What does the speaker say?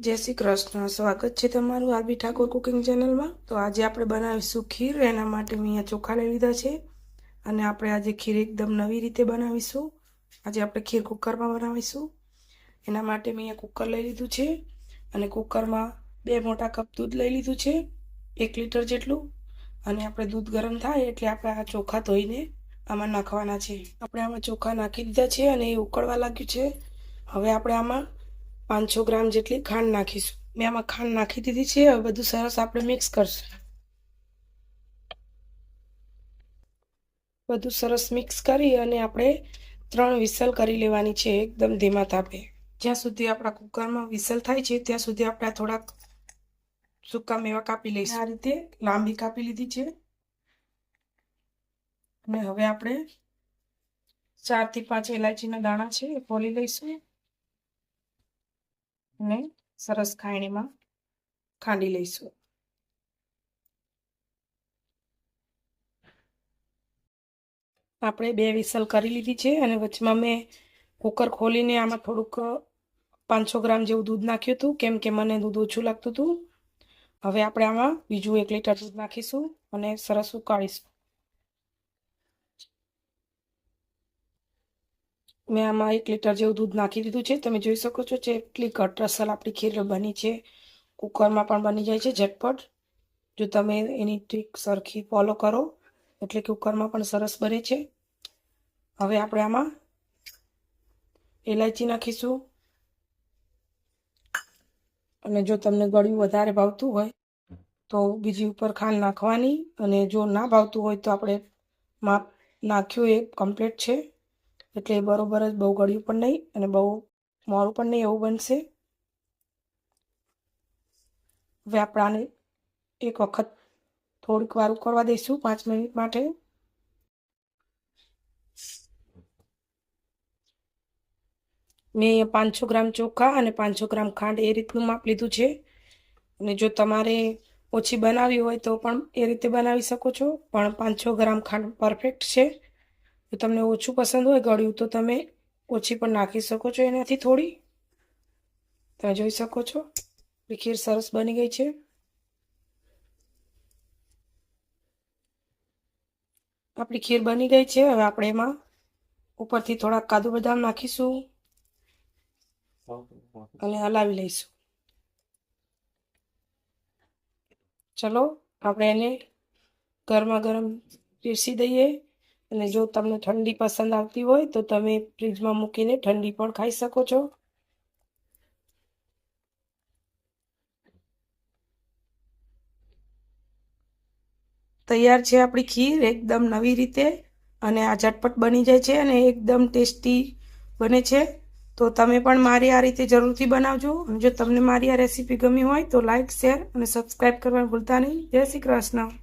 જય શ્રી કૃષ્ણ, સ્વાગત છે તમારું આરબી ઠાકોર કુકિંગ ચેનલમાં. તો આજે આપણે બનાવીશું ખીર, એના માટે મેં અહીંયા ચોખા લઈ લીધા છે. અને આપણે આજે ખીર એકદમ નવી રીતે બનાવીશું. આજે આપણે ખીર કુકરમાં બનાવીશું. એના માટે મેં અહીંયા કુકર લઈ લીધું છે. અને કુકરમાં બે મોટા કપ દૂધ લઈ લીધું છે, એક લીટર જેટલું. અને આપણે દૂધ ગરમ થાય એટલે આપણે આ ચોખા ધોઈને આમાં નાખવાના છે. આપણે આમાં ચોખા નાખી દીધા છે અને એ ઉકળવા લાગ્યું છે. હવે આપણે આમાં પાંચસો ગ્રામ જેટલી ખાંડ નાખીશું. મેં આમાં ખાંડ નાખી દીધી છે, હવે બધું સરસ આપણે મિક્સ કરશું. બધું સરસ મિક્સ કરી અને આપણે ત્રણ વિસલ કરી લેવાની છે, એકદમ ધીમા તાપે. જ્યાં સુધી આપણા કુકરમાં વિસલ થાય છે, ત્યાં સુધી આપણે થોડાક સૂકા મેવા કાપી લઈશું. આ રીતે લાંબી કાપી લીધી છે. અને હવે આપણે ચારથી પાંચ ઇલાયચીના દાણા છે એ ફોલી લઈશું. અને સરસ ખાયણીમાં ખાંડી લઈશું. આપણે બે વિસલ કરી લીધી છે અને વચમાં મેં કુકર ખોલીને આમાં થોડુંક પાંચસો ગ્રામ જેવું દૂધ નાખ્યું હતું, કેમ કે મને દૂધ ઓછું લાગતું હતું. હવે આપણે આમાં બીજું એક લીટર દૂધ નાખીશું અને સરસ ઉકાળીશું. મેં આમાં એક લીટર જેવું દૂધ નાખી દીધું છે. તમે જોઈ શકો છો જેટલી ઘટ રસલ આપણી ખીર બની છે. કુકરમાં પણ બની જાય છે ઝટપટ. જો તમે એની ટ્રીક સરખી ફોલો કરો, એટલે કુકરમાં પણ સરસ બને છે. હવે આપણે આમાં ઇલાયચી નાખીશું. અને જો તમને ગળ્યું વધારે ભાવતું હોય, તો બીજી ઉપર ખાંડ નાખવાની. અને જો ના ભાવતું હોય, તો આપણે માપ નાખ્યું એ કમ્પ્લીટ છે. એટલે બરોબર જ બહુ ગળ્યું પણ નહીં અને બહુ મોરું પણ નહીં એવું બનશે. હવે આપણે એક વખત થોડીક વાર ઉકળવા દઈશું પાંચ મિનિટ માટે. મેં પાંચસો ગ્રામ ચોખા અને પાંચસો ગ્રામ ખાંડ એ રીતનું માપ લીધું છે. અને જો તમારે ઓછી બનાવવી હોય તો પણ એ રીતે બનાવી શકો છો. પણ પાંચસો ગ્રામ ખાંડ પરફેક્ટ છે. જો તમને ઓછું પસંદ હોય ગળ્યું, તો તમે ઓછી પણ નાખી શકો છો. એનાથી થોડી તમે જોઈ શકો છો. ખીર સરસ બની ગઈ છે. આપણી ખીર બની ગઈ છે. હવે આપણે એમાં ઉપરથી થોડા કાજુ બદામ નાખીશું અને હલાવી લઈશું. ચલો, આપણે એને ગરમા ગરમ પીરસી દઈએ. અને જો તમને ઠંડી પસંદ આવતી હોય તો તમે ફ્રીજમાં મૂકીને ઠંડી પણ ખાઈ શકો છો. તૈયાર છે આપણી ખીર એકદમ નવી રીતે અને આ ઝટપટ બની જાય છે અને એકદમ ટેસ્ટી બને છે. તો તમે પણ મારી આ રીતે જરૂરથી બનાવજો અને જો તમને મારી આ રેસીપી ગમી હોય તો લાઇક શેર અને સબસ્ક્રાઈબ કરવાનું ભૂલતા નહીં. જય શ્રી કૃષ્ણ.